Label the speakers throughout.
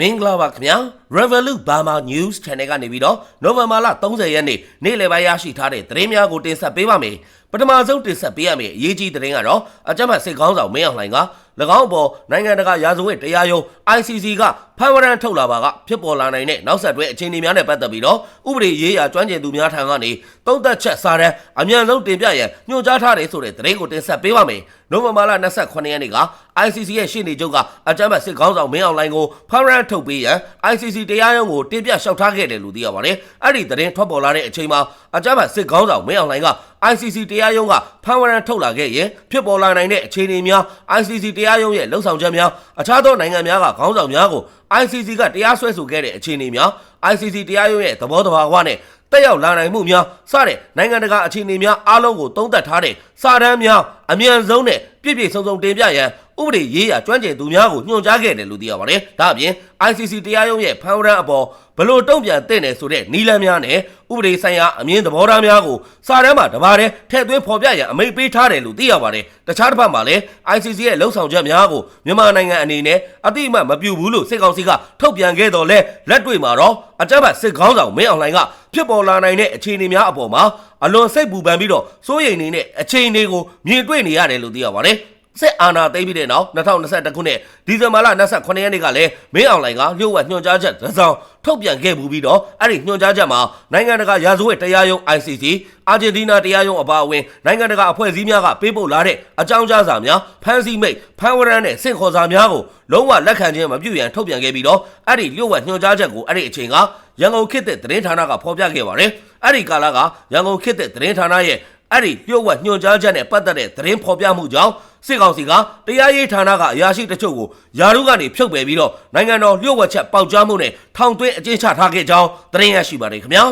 Speaker 1: မင်္ဂလာပါခင်ဗျာ Revolut Burma News Channel ကနေပြီးတော့နိုဝင်ဘာလ30ရက်နေ့နေ့လယ်ပိုင်းရရှိထားတဲ့သတင်းများကိုတင်ဆက်ပေးပါမယ်ပထမဆုံးတင်ဆက်ပေးရမယ့်အရေးကြီးသတင်းကတော့အကြမ်းဖက်စစ်ကောင်းဆောင်မင်းအောင်လှိုင်က၎င်းအပေါ်နိုင်ငံတကာရာဇဝတ်တရားရုံး ICC ကဖမ်းဝရမ်းထုတ်လာပါကဖြစ်ပေါ်လာနိုင်တဲ့နောက်ဆက်တွဲအခြေအနေများနဲ့ပတ်သက်ပြီးတော့ဥပဒေရေးရာကျွမ်းကျင်သူများထံကနေသုံးသက်ချက်စာတမ်းအမြန်ဆုံးတင်ပြရန်ညွှန်ကြားထားတယ်ဆိုတဲ့သတင်းကိုတင်ဆက်ပေးပါမယ်နိုဝင်ဘာလ28ရက်နေ့က ICC ရဲ့ရှေ့နေချုပ်ကအကြမ်းဖက်စစ်ကောင်းဆောင်မင်းအောင်လှိုင်ကိုဖမ်းဝရမ်းထုတ်ပေးရန် ICC တရားရုံးကိုတင်ပြလျှောက်ထားခဲ့တယ်လို့သိရပါတယ်အဲ့ဒီသတင်းထွက်ပေါ်လာတဲ့အချိန်မှာအကြမ်းဖက်စစ်ကောင်းဆောင်မင်းအောင်လှိုင်က ICC တရားရုံးကဖမ်းဝရမ်းထုတ်လာခဲ့ရင်ဖြစ်ပေါ်လာနိုင်တဲ့အခြေအနေများ ICC တရားရုံးရဲ့လှုပ်ဆောင်ချက်များအခြားသောနိုင်ငံများကခေါင်းဆောင်များကို ICC ကတရားစွဲဆိုခဲ့တဲ့အခြေအနေများ ICC တရားရုံးရဲ့သဘောတဘာဝနဲ့ တက်ရောက်လာနိုင်မှုများစတဲ့နိုင်ငံတကာအခြေအနေများအားလုံးကိုသုံးသပ်ထားတဲ့စာတမ်းများအမြန်ဆုံးနဲ့ပြည့်ပြည့်စုံစုံတင်ပြရန် ဥပဒေရေးရာကျွမ်းကျင်သူများကိုညွှန်ကြားခဲ့တယ်လို့သိရပါတယ်။ဒါအပြင် ICC တရားရုံးရဲ့ဖမ်းဝရမ်းအပေါ်ဘလို့တုံ့ပြန်တဲ့နယ်ဆိုတဲ့နီလန်းများနဲ့ဥပဒေဆိုင်ရာအမြင့်သဘောထားများကိုစာတမ်းမှာတပါးတည်းထည့်သွင်းဖော်ပြရန်အမိန့်ပေးထားတယ်လို့သိရပါတယ်။တခြားတစ်ဖက်မှာလည်း ICC ရဲ့လှုပ်ဆောင်ချက်များကိုမြန်မာနိုင်ငံအနေနဲ့အတိအမှတ်မပြုဘူးလို့စစ်ကောင်စီကထုတ်ပြန်ခဲ့တော်လဲလက်တွေ့မှာတော့အကြမ်းဖက်စစ်ခေါင်းဆောင်မင်းအောင်လှိုင်ကဖြစ်ပေါ်လာနိုင်တဲ့အခြေအနေများအပေါ်မှာအလွန်စိတ်ပူပန်ပြီးတော့စိုးရိမ်နေတဲ့အခြေအနေကိုမြင်တွေ့နေရတယ်လို့သိရပါတယ်။ စစ်အာဏာသိမ်းပြီးတဲ့နောက်2021ခုနှစ်ဒီဇင်ဘာလ28ရက်နေ့ကလည်းမင်းအောင်လှိုင်ကလျှို့ဝှက်ညွှန်ကြားချက်တစ်စောင်ထုတ်ပြန်ခဲ့မှုပြီးတော့အဲ့ဒီညွှန်ကြားချက်မှာနိုင်ငံတကာရာဇဝတ်တရားရုံး ICC အာဂျင်တီးနားတရားရုံးအပါအဝင်နိုင်ငံတကာအဖွဲ့အစည်းများကပေးပို့လာတဲ့အကြောင်းကြားစာများဖမ်းဆီးမိတ်ဖမ်းဝရမ်းနဲ့စင့်ခေါ်စာများကိုလုံးဝလက်ခံခြင်းမပြုရန်ထုတ်ပြန်ခဲ့ပြီးတော့အဲ့ဒီလျှို့ဝှက်ညွှန်ကြားချက်ကိုအဲ့ဒီအချိန်ကရန်ကုန်ခေတ်တဲ့သတင်းဌာနကဖော်ပြခဲ့ပါတယ်အဲ့ဒီကာလကရန်ကုန်ခေတ်တဲ့သတင်းဌာနရဲ့ အဲ့ဒီလျှို့ဝှက်ညွှန်ကြားချက်နဲ့ပတ်သက်တဲ့သတင်းဖော်ပြမှုကြောင့်စစ်ကောင်စီကတရားရေးဌာနကအရာရှိတချို့ကိုယာရုကနေဖြုတ်ပယ်ပြီးတော့နိုင်ငံတော်လျှို့ဝှက်ချက်ပေါက်ကြားမှုနဲ့ထောင်သွင်းအကျဉ်းချထားခဲ့ကြောင်းသတင်းရရှိပါတယ်ခင်ဗျာ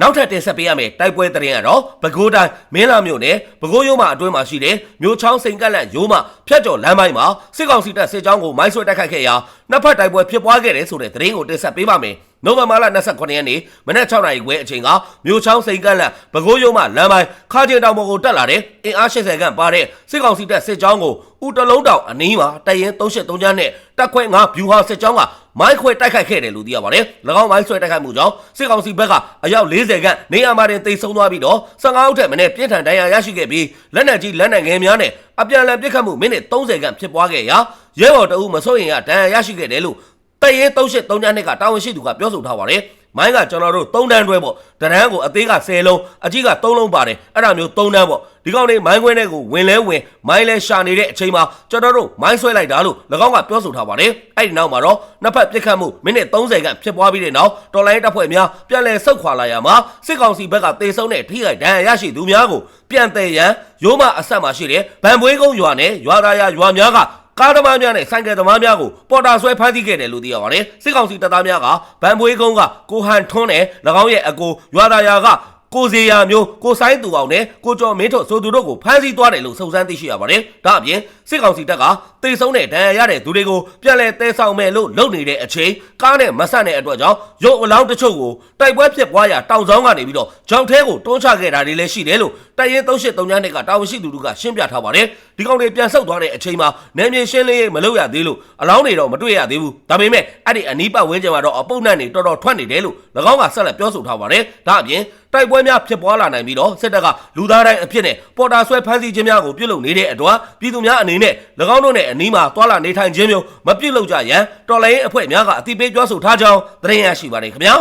Speaker 1: နောက်ထပ်တင်ဆက်ပေးရမယ့်တိုက်ပွဲသတင်းကတော့ပဲခူးတိုင်းမင်းလာမြို့နယ်ပဲခူးရုံးမှာအတွင်းမှာရှိတဲ့မြို့ချောင်းစိန်ကက်လက်ရိုးမှာဖြတ်ကျော်လမ်းပိုင်းမှာစစ်ကောင်စီတပ်စစ်ကြောင်းကိုမိုင်းဆွဲတိုက်ခိုက်ခဲ့ရာနှစ်ဖက်တိုက်ပွဲဖြစ်ပွားခဲ့တယ်ဆိုတဲ့သတင်းကိုတင်ဆက်ပေးပါမယ်။ နိုဝင်ဘာလ29ရက်နေ့မနက်6နာရီခွဲအချိန်ကမြို့ချောင်းစိန်ကက်လက်ပဲခူးရုံးမှာလမ်းပိုင်းခါကျင်တောင်ပေါ်ကိုတက်လာတဲ့အင်အား80ခန့်ပါတဲ့စစ်ကောင်စီတပ်စစ်ကြောင်းကိုဦးတလုံးတောင်အနီးမှာတရင်383ကျန်းနဲ့တက်ခွဲ9ဗျူဟာစစ်ကြောင်းကမိုင်းခွဲတိုက်ခိုက်ခဲ့တယ်လို့သိရပါတယ်။၎င်းမိုင်းဆွဲတိုက်ခိုက်မှုကြောင့်စစ်ကောင်စီဘက်ကအယောက်40ခန့်နေရာမှာတင်တိတ်ဆုံးသွားပြီးတော့15ဦးထက်မနည်းပြင်းထန်ဒဏ်ရာရရှိခဲ့ပြီးလက်နက်ကြီးလက်နက်ငယ်များနဲ့အပြန်အလှန်ပစ်ခတ်မှုမိနစ်30ခန့်ဖြစ်ပွားခဲ့ရာရဲဘော်တအုပ်မစိုးရင်ကဒဏ်ရာရရှိခဲ့တယ်လို့ တရဲ3832နှစ်ကတာဝန်ရှိသူကပြောဆိုထားပါတယ်။မိုင်းကကျွန်တော်တို့3တန်းတွဲပေါ့တရန်ကိုအသေးက10လုံးအကြီးက3လုံးပါတယ်အဲ့ဒါမျိုး3တန်းပေါ့ဒီကောင်လေးမိုင်းခွင်းတဲ့ကိုဝင်လဲဝင်မိုင်းလဲရှာနေတဲ့အချိန်မှာကျွန်တော်တို့မိုင်းဆွဲလိုက်တာလို့၎င်းကပြောဆိုထားပါတယ်အဲ့ဒီနောက်မှာတော့နှစ်ဖက်ပြစ်ခတ်မှုမိနစ်30ခန့်ဖြစ်ပွားပြီးတဲ့နောက်တော်လိုင်းတပ်ဖွဲ့များပြန်လည်ဆုတ်ခွာလာရမှာစစ်ကောင်စီဘက်ကတေဆုံးတဲ့ထိခိုက်ဒဏ်ရာရရှိသူများကိုပြန်တည်ရန်ရိုးမအဆက်မှာရှိတဲ့ဗန်ပွေးကုန်းရွာနဲ့ရွာသားရရွာများက ကားသမားများနဲ့ဆိုင်ကယ်သမားများကိုပေါ်တာဆွဲဖမ်းဆီးခဲ့တယ်လို့သိရပါတယ်စစ်ကောင်စီတပ်သားများကဗန်ပွေးကုန်းကကိုဟန်ထွန်းနဲ့၎င်းရဲ့အကိုရွာသားရကကိုစီယာမျိုးကိုဆိုင်သူအောင်နဲ့ကိုကျော်မင်းထွတ်ဆိုသူတို့ကိုဖမ်းဆီးသွားတယ်လို့စုံစမ်းသိရှိရပါတယ်။ဒါအပြင်စစ်ကောင်စီတပ်ကတေဆုံးတဲ့ဒဏ်ရာရတဲ့သူတွေကိုပြန်လည်တဲဆောင်မယ်လို့လုပ်နေတဲ့အချိန်ကားနဲ့မဆက်တဲ့အတွက်ကြောင့်ရုပ်အလောင်းတချို့ကိုတိုက်ပွဲဖြစ်ပွားရာတောင်ဆောင်ကနေပြီးတော့ကြောင်ထဲကိုတွန်းချခဲ့တာတွေလည်းရှိတယ်လို့ တိုက်ရင်3839ညနဲ့ကတာဝန်ရှိသူတို့ကရှင်းပြထားပါတယ်။ဒီကောင်တွေပြန်ဆုတ်သွားတဲ့အချိန်မှာနယ်မြေရှင်းလင်းရေးမလုပ်ရသေးလို့အလောင်းတွေတော့မတွေ့ရသေးဘူး။ဒါပေမဲ့အဲ့ဒီအနီးပတ်ဝန်းကျင်မှာတော့အပုတ်နှံ့တွေတော်တော်ထွက်နေတယ်လို့၎င်းကဆက်လက်ပြောဆိုထားပါတယ်။ဒါအပြင်တိုက်ပွဲများဖြစ်ပွားလာနိုင်ပြီးတော့စစ်တပ်ကလူသားတိုင်းအဖြစ်နဲ့ပေါ်တာဆွဲဖမ်းဆီးခြင်းများကိုပြုလုပ်နေတဲ့အတွက်ပြည်သူများအနေနဲ့၎င်းတို့နဲ့အနီးမှာတွာလာနေထိုင်ခြင်းမျိုးမပြုလုပ်ကြရန်တော်လိုင်းအဖွဲ့များကအတိပေးပြောဆိုထားကြောင်းသတင်းရရှိပါတယ်ခင်ဗျာ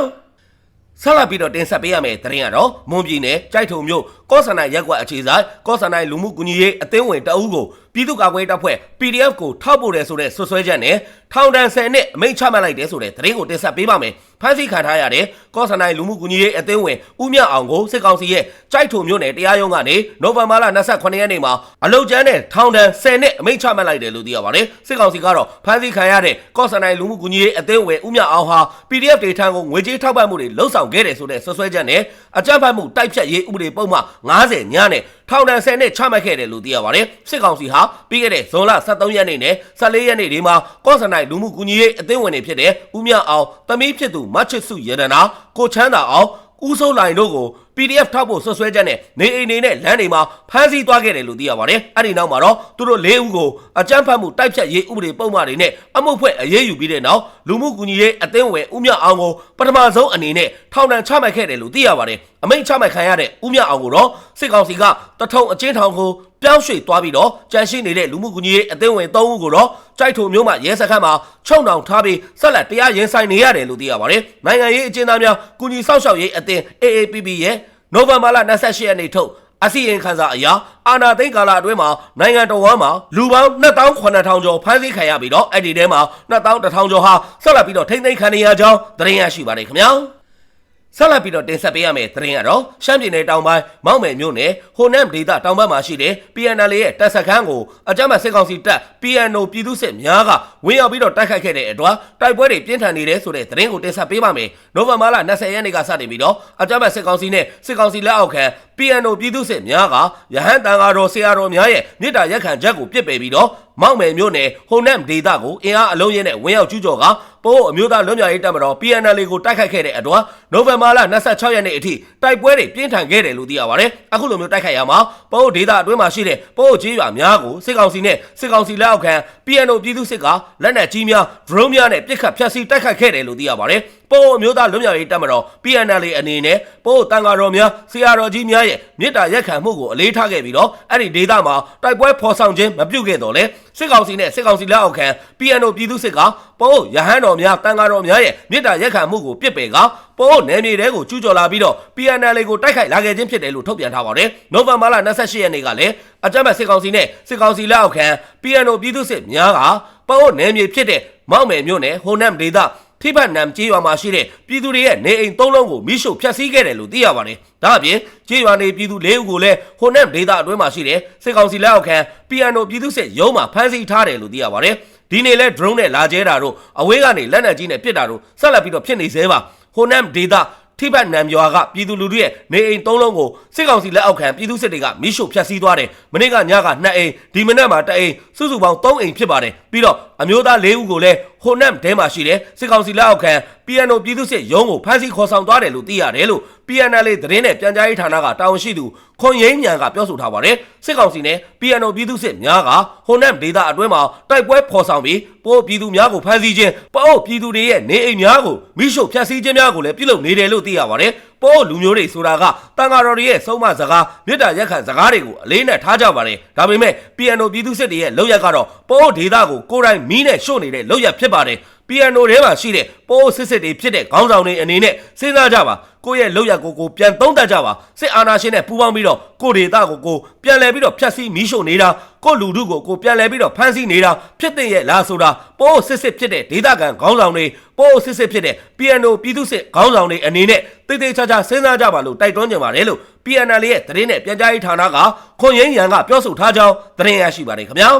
Speaker 1: ဆက်လက်ပြီးတော့တင်ဆက်ပေးရမယ့်သတင်းကတော့မွန်ပြည်နယ်ကြိုက်ထုံမြို့ကော့ဆန်နိုင်ရက်ကွက်အခြေဆိုင်ကော့ဆန်နိုင်လူမှုကူညီရေးအသင်းဝင်တအုပ်ကိုပြည်သူ့ကာကွယ်တပ်ဖွဲ့ PDF ကိုထောက်ပို့တယ်ဆိုတဲ့ဆွဆွဲချက်နဲ့ထောင်ဒဏ်10နှစ်အမိန့်ချမှတ်လိုက်တယ်ဆိုတဲ့သတင်းကိုတင်ဆက်ပေးပါမယ်။ ဖမ်းဆီးခံထားရတဲ့ကော့ဆန်နိုင်လူမှုကူညီရေးအသင်းဝင်ဦးမြအောင်ကိုစစ်ကောင်စီရဲ့ကြိုက်ထုံမြို့နယ်တရားရုံးကနေနိုဝင်ဘာလ28ရက်နေ့မှာအလုတ်ကျန်းနဲ့ထောင်ဒဏ်10နှစ်အမိန့်ချမှတ်လိုက်တယ်လို့သိရပါတယ်။စစ်ကောင်စီကတော့ဖမ်းဆီးခံရတဲ့ကော့ဆန်နိုင်လူမှုကူညီရေးအသင်းဝင်ဦးမြအောင်ဟာ PDF ဒေထံကိုငွေကြေးထောက်ပံ့မှုတွေလှုပ်ဆောင်ခဲ့တယ်ဆိုတဲ့ဆွဆွဲချက်နဲ့အကြမ်းဖက်မှုတိုက်ဖြတ်ရေးဥပဒေပုံမှန်90ညနဲ့ ထောင်ဒဏ်10နှစ်ချမှတ်ခဲ့တယ်လို့သိရပါတယ်။စစ်ကောင်စီဟာပြီးခဲ့တဲ့ဇွန်လ23ရက်နေ့နဲ့14ရက်နေ့ဒီမှာကော့ဆန်နိုင်လူမှုကူညီရေးအသင်းဝင်တွေဖြစ်တဲ့ဦးမြအောင်တမီးဖြစ်သူမချစ်စုရတနာကိုချမ်းသာအောင်ဦးစိုးလိုင်တို့ကို PDF ထောက်ဖို့ဆွဆွဲချက်နဲ့နေအိမ်နေနဲ့လမ်းတွေမှာဖမ်းဆီးသွားခဲ့တယ်လို့သိရပါတယ်အဲ့ဒီနောက်မှာတော့သူတို့၄ဦးကိုအကြမ်းဖက်မှုတိုက်ဖြတ်ရေးဥပဒေပုံမှန်တွေနဲ့အမှုဖွဲ့အရေးယူပြီးတဲ့နောက်လူမှုကူညီရေးအသင်းဝင်ဦးမြအောင်ကိုပထမဆုံးအနေနဲ့ထောင်ဒဏ်ချမှတ်ခဲ့တယ်လို့သိရပါတယ်အမိန့်ချမှတ်ခံရတဲ့ဦးမြအောင်ကိုတော့စစ်ကောင်စီကတထုံအချင်းထောင်ကိုပြောင်းရွှေ့သွားပြီးတော့ကြန့်ရှိနေတဲ့လူမှုကူညီရေးအသင်းဝင်၃ဦးကိုတော့ကြိုက်ထုံမျိုးမှရဲစခန်းမှာချုံနှောင်ထားပြီးဆက်လက်တရားရင်ဆိုင်နေရတယ်လို့သိရပါတယ်နိုင်ငံရေးအကျဉ်းသားများကူညီစောင့်ရှောက်ရေးအသင်း AAPP ရဲ့ နိုဝင်ဘာလ28ရက်နေ့ထုတ်အစီရင်ခံစာအရအာနာသိန်းကာလအတွင်းမှာနိုင်ငံတော်ဝန်မှာလူပေါင်း2,900ကျော်ဖမ်းဆီးခံရပြီးတော့အဲ့ဒီထဲမှာ2,100ကျော်ဟာဆက်လက်ပြီးတော့ထိမ့်သိမ်းခံနေရကြောင်းသတင်းရရှိပါတယ်ခင်ဗျာ ဆက်လက်ပြီးတော့တင်ဆက်ပေးရမယ့်သတင်းကတော့ရှမ်းပြည်နယ်တောင်ပိုင်းမောက်မယ်မြို့နယ်ဟိုနမ်ဒေသတောင်ဘက်မှာရှိတဲ့ PNL ရဲ့တပ်စခန်းကိုအကြမ်းဖက်စစ်ကောင်စီတပ် PNO ပြည်သူစစ်များကဝင်ရောက်ပြီးတော့တိုက်ခိုက်ခဲ့တဲ့အတွက်တိုက်ပွဲတွေပြင်းထန်နေတယ်ဆိုတဲ့သတင်းကိုတင်ဆက်ပေးပါမယ်။နိုဝင်ဘာလ20ရက်နေ့ကစတင်ပြီးတော့အကြမ်းဖက်စစ်ကောင်စီနဲ့စစ်ကောင်စီလက်အောက်ခံ PNO ပြည်သူစစ်များကရဟန်းတန်ဃာတော်ဆရာတော်များရဲ့မြစ်တာရက်ခံချက်ကိုပြစ်ပယ်ပြီးတော့မောက်မယ်မြို့နယ်ဟိုနမ်ဒေသကိုအင်အားအလုံးရင်းနဲ့ဝင်ရောက်ကျူးကျော်ကပိုးအမျိုးသားလွတ်မြောက်ရေးတပ်မတော် PNL ကိုတိုက်ခိုက်ခဲ့တဲ့အတွက်နိုဝင်ဘာလ26ရက်နေ့အထိတိုက်ပွဲတွေပြင်းထန်ခဲ့တယ်လို့သိရပါတယ်။အခုလိုမျိုးတိုက်ခိုက်ရမှာပိုးဒေသအတွင်းမှာရှိတဲ့ပိုးကြီးရွာများကိုစစ်ကောင်စီနဲ့စစ်ကောင်စီလက်အောက်ခံ PNO ပြည်သူစစ်ကလက်နက်ကြီးများ drone များနဲ့ပစ်ခတ်ဖျက်ဆီးတိုက်ခိုက်ခဲ့တယ်လို့သိရပါတယ်။ ပိုးအမျိုးသားလွတ်မြောက်ရေးတပ်မတော် PNL အနေနဲ့ပိုးတန်ဃာတော်များဆရာတော်ကြီးများရဲ့မြစ်တာရက်ခံမှုကိုအလေးထားခဲ့ပြီးတော့အဲ့ဒီဒေသမှာတိုက်ပွဲဖော်ဆောင်ခြင်းမပြုခဲ့တော့လေစစ်ကောင်စီနဲ့စစ်ကောင်စီလက်အောက်ခံ PNO ပြည်သူစစ်ကပိုးရဟန်းတော်များတန်ဃာတော်များရဲ့မြစ်တာရက်ခံမှုကိုပြစ်ပယ်ကပိုးနယ်မြေတဲကိုကျူးကျော်လာပြီးတော့ PNL ကိုတိုက်ခိုက်လာခဲ့ခြင်းဖြစ်တယ်လို့ထုတ်ပြန်ထားပါတယ်။နိုဝင်ဘာလ28ရက်နေ့ကလည်းအကြမ်းဖက်စစ်ကောင်စီနဲ့စစ်ကောင်စီလက်အောက်ခံ PNO ပြည်သူစစ်များကပိုးနယ်မြေဖြစ်တဲ့မောက်မယ်မြို့နယ်ဟိုနမ်ဒေသ ထိပတ်နမ်ကျေးရွာမှာရှိတဲ့ပြည်သူတွေရဲ့နေအိမ်သုံးလုံးကိုမိရှို့ဖျက်ဆီးခဲ့တယ်လို့သိရပါတယ်။ဒါအပြင်ကျေးရွာနေပြည်သူ၄ဦးကိုလည်းဟိုနမ်ဒေသအတွင်းမှာရှိတဲ့စစ်ကောင်စီလက်အောက်ခံ PNO ပြည်သူစစ်ရုံးမှာဖမ်းဆီးထားတယ်လို့သိရပါတယ်။ဒီနေ့လဲ drone နဲ့လာကျဲတာတို့အဝေးကနေလက်နက်ကြီးနဲ့ပစ်တာတို့ဆက်လက်ပြီးတော့ဖြစ်နေသေးပါ။ဟိုနမ်ဒေသ ထိပတ်နံရွာကပြည်သူလူထုရဲ့နေအိမ်သုံးလုံးကိုစစ်ကောင်စီလက်အောက်ခံပြည်သူစစ်တွေကမိရှို့ဖျက်ဆီးသွားတယ်။မနေ့ကညက2အိမ်ဒီမနေ့မှာ1အိမ်စုစုပေါင်း3အိမ်ဖြစ်ပါတယ်။ပြီးတော့အမျိုးသား၄ဦးကိုလည်းဟိုနမ်တဲမှာရှိတဲ့စစ်ကောင်စီလက်အောက်ခံ PNO ပြည်သူစစ်ရုံးကိုဖမ်းဆီးခေါ်ဆောင်သွားတယ်လို့သိရတယ်လို့ PNL သတင်းနဲ့ပြန်ကြားရေးဌာနကတာဝန်ရှိသူခွန်ရင်းမြန်ကပြောဆိုထားပါတယ်။စစ်ကောင်စီနဲ့ PNO ပြည်သူစစ်များကဟိုနမ်ဒေသအတွင်းမှာတိုက်ပွဲဖော်ဆောင်ပြီးပိုးပြည်သူများကိုဖမ်းဆီးခြင်းပိုးပြည်သူတွေရဲ့နေအိမ်များကိုမိရှို့ဖျက်ဆီးခြင်းများကိုလည်းပြုလုပ်နေတယ်လို့သိရပါတယ်။ ပိုးလူမျိုးတွေဆိုတာကတန်ဃာတော်တွေရဲ့ဆုံးမစကားမြစ်တာရက်ခံစကားတွေကိုအလေးနဲ့ထားကြပါတယ်။ဒါပေမဲ့ PNO ပြည်သူစစ်တွေရဲ့လောက်ရက်ကတော့ပိုးဒေသကိုကိုယ်တိုင်မီးနဲ့ရှို့နေတဲ့လောက်ရက်ဖြစ်ပါတယ်။ PNO ထဲမှာရှိတဲ့ပိုးစစ်စစ်တွေဖြစ်တဲ့ခေါင်းဆောင်တွေအနေနဲ့စဉ်းစားကြပါကိုယ့်ရဲ့လောက်ရကိုကိုပြန်သုံးသပ်ကြပါစစ်အာဏာရှင်နဲ့ပူးပေါင်းပြီးတော့ကိုဒေတာကိုကိုပြန်လဲပြီးတော့ဖျက်ဆီးမီးရှို့နေတာ ကိုလူထုကိုကိုပြန်လဲပြီးတော့ဖမ်းဆီးနေတာဖြစ်တဲ့ရဲ့လားဆိုတာပိုးစစ်စစ်ဖြစ်တဲ့ဒေတာကန်ခေါင်းဆောင်တွေပိုးစစ်စစ်ဖြစ်တဲ့ PNO ပြည်သူစစ်ခေါင်းဆောင်တွေအနေနဲ့တိတ်တိတ်ချာချာစဉ်းစားကြပါလို့တိုက်တွန်းကြပါတယ်လို့ PNL ရဲ့သတင်းနဲ့ပြန်ကြားရေးဌာနကခွန်ရင်းရန်ကပြောဆိုထားကြောင်းသတင်းရရှိပါတယ်ခင်ဗျာ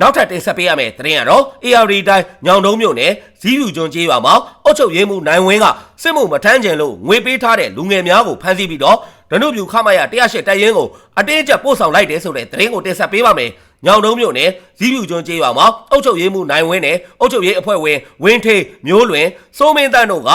Speaker 1: နောက်ထပ်တင်ဆက်ပေးရမယ့်သတင်းကတော့ AR တိုင်းညောင်တုံးမြို့နယ်ဇီးဖြူကျွန်းကျေးရွာမှာအုတ်ချုပ်ရေးမှုနိုင်ဝင်းကစစ်မှုမထမ်းကျင်လို့ငွေပေးထားတဲ့လူငယ်များကိုဖမ်းဆီးပြီးတော့ ဒနုပြူခမရ108တိုက်ရင်ကိုအတင်းကျပ်ပို့ဆောင်လိုက်တယ်ဆိုတဲ့သတင်းကိုတင်ဆက်ပေးပါမယ်။ညောင်တုံးမြို့နယ်ဇီးဖြူကျွန်းကျေးရွာမှာအုတ်ချုပ်ရေးမှုနိုင်ဝင်းနဲ့အုတ်ချုပ်ရေးအဖွဲ့ဝင်ဝင်းထေးမျိုးလွင်စိုးမင်းတန်းတို့က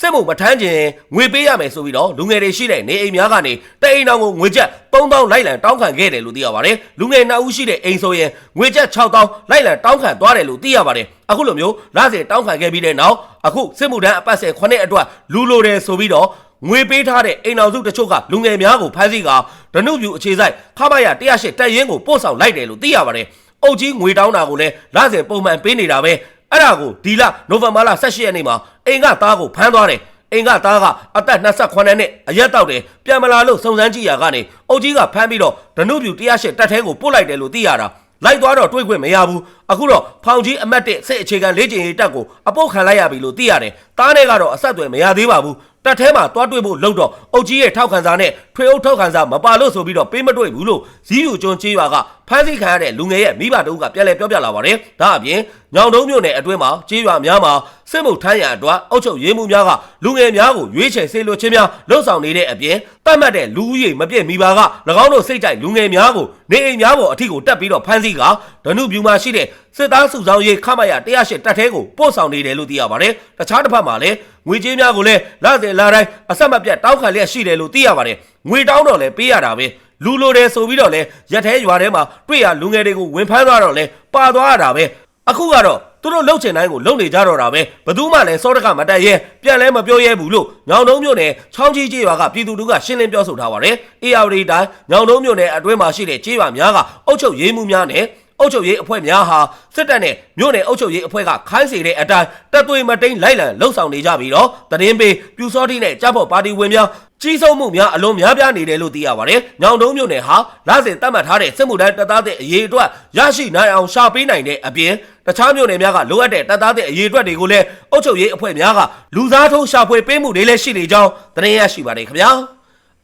Speaker 1: စစ်မှုမထမ်းခြင်းငွေပေးရမယ်ဆိုပြီးတော့လူငယ်တွေရှိတဲ့နေအိမ်များကနေတအိမ်တော်ကိုငွေကျပ်3000လိုက်လံတောင်းခံခဲ့တယ်လို့သိရပါတယ်လူငယ်နှစ်ဦးရှိတဲ့အိမ်ဆိုရင်ငွေကျပ်6000လိုက်လံတောင်းခံသွားတယ်လို့သိရပါတယ်အခုလိုမျိုးလစဉ်တောင်းခံခဲ့ပြီးတဲ့နောက်အခုစစ်မှုထမ်းအပတ်စဉ်9နှစ်အတွက်လူလိုတယ်ဆိုပြီးတော့ ငွေပေးထားတဲ့အိမ်တော်စုတချို့ကလူငယ်များကိုဖမ်းဆီးကဒနုပြူအခြေဆိုင်ခမရ108တက်ရင်ကိုပို့ဆောင်လိုက်တယ်လို့သိရပါတယ်အုတ်ကြီးငွေတောင်းတာကိုလည်းလစဉ်ပုံမှန်ပေးနေတာပဲအဲ့ဒါကိုဒီလနိုဝင်ဘာလ18ရက်နေ့မှာအိမ်ကသားကိုဖမ်းသွားတယ်အိမ်ကသားကအသက်28နှစ်အရက်တောက်တယ်ပြန်မလာလို့စုံစမ်းကြည့်ရကနေအုတ်ကြီးကဖမ်းပြီးတော့ဒနုပြူ108တက်ထဲကိုပို့လိုက်တယ်လို့သိရတာလိုက်သွားတော့တွေးခွင့်မရဘူးအခုတော့ဖောင်ကြီးအမတ်တစ်စိတ်အခြေခံလေ့ကျင့်ရေးတက်ကိုအပုတ်ခံလိုက်ရပြီလို့သိရတယ်တားနဲ့ကတော့အဆက်အသွယ်မရသေးပါဘူး တက်ထဲမှာတွားတွေ့ဖို့လှုပ်တော့အုတ်ကြီးရဲ့ထောက်ခံစာနဲ့ထွေအုပ်ထောက်ခံစာမပါလို့ဆိုပြီးတော့ပေးမတွေ့ဘူးလို့ဇီးယူကျွန်းချေးရွာကဖမ်းဆီးခံရတဲ့လူငယ်ရဲ့မိဘတို့ကပြန်လဲပြောပြလာပါတယ်ဒါအပြင်ညောင်တုံးမြို့နယ်အတွင်းမှာချေးရွာများမှာစစ်မှုထမ်းရန်အတွက်အုပ်ချုပ်ရေးမှုများကလူငယ်များကိုရွေးချယ်ဆေးလွှတ်ခြင်းများလှုပ်ဆောင်နေတဲ့အပြင်တတ်မှတ်တဲ့လူဦးရေမပြည့်မိပါက၎င်းတို့စိတ်ကြိုက်လူငယ်များကိုနေအိမ်များပေါ်အထီကိုတက်ပြီးတော့ဖမ်းဆီးကဒနုပြူမှာရှိတဲ့စစ်သားစုဆောင်ရေးခမရ108တပ်ထဲကိုပို့ဆောင်နေတယ်လို့သိရပါတယ်တခြားတစ်ဖက်မှာလည်း ငွေကြေးများကိုလည်းလစဉ်လာတိုင်းအဆက်မပြတ်တောင်းခံလျက်ရှိတယ်လို့သိရပါတယ်ငွေတောင်းတော့လည်းပေးရတာပဲလူလိုတယ်ဆိုပြီးတော့လဲရက်သေးရွာထဲမှာတွေ့ရလူငယ်တွေကိုဝင်ဖမ်းသွားတော့လဲပါသွားရတာပဲအခုကတော့သူတို့လှုပ်ချင်တိုင်းကိုလှုပ်နေကြတော့တာပဲဘယ်သူမှလည်းစောတကမတက်ရဲပြန်လဲမပြောရဲဘူးလို့ညောင်တုံးမြို့နယ်ချောင်းကြီးကျေးရွာကပြည်သူတို့ကရှင်းလင်းပြောဆိုထားပါတယ်အေယာဝတီတိုင်းညောင်တုံးမြို့နယ်အတွင်းမှာရှိတဲ့ကျေးရွာများကအုပ်ချုပ်ရေးမှုများနဲ့ အုပ်ချုပ်ရေးအဖွဲ့များဟာစစ်တပ်နဲ့မြို့နယ်အုပ်ချုပ်ရေးအဖွဲ့ကခိုင်းစေတဲ့အတိုင်းတပ်သွေးမတိန်လိုက်လံလှုပ်ဆောင်နေကြပြီးတော့တရင်ပေးပြူစောတိနဲ့ကြားဖို့ပါတီဝင်များကြီးစုံမှုများအလွန်များပြားနေတယ်လို့သိရပါတယ်။ညောင်တုံးမြို့နယ်ဟာလစဉ်တတ်မှတ်ထားတဲ့စစ်မှုထမ်းတပ်သားတဲ့အရေးအတွက်ရရှိနိုင်အောင်ရှာပေးနိုင်တဲ့အပြင်တခြားမြို့နယ်များကလိုအပ်တဲ့တပ်သားတဲ့အရေးအတွက်တွေကိုလည်းအုပ်ချုပ်ရေးအဖွဲ့များကလူစားထိုးရှာဖွေပေးမှုတွေလည်းရှိနေကြောင်းသတင်းရရှိပါတယ်ခင်ဗျာ။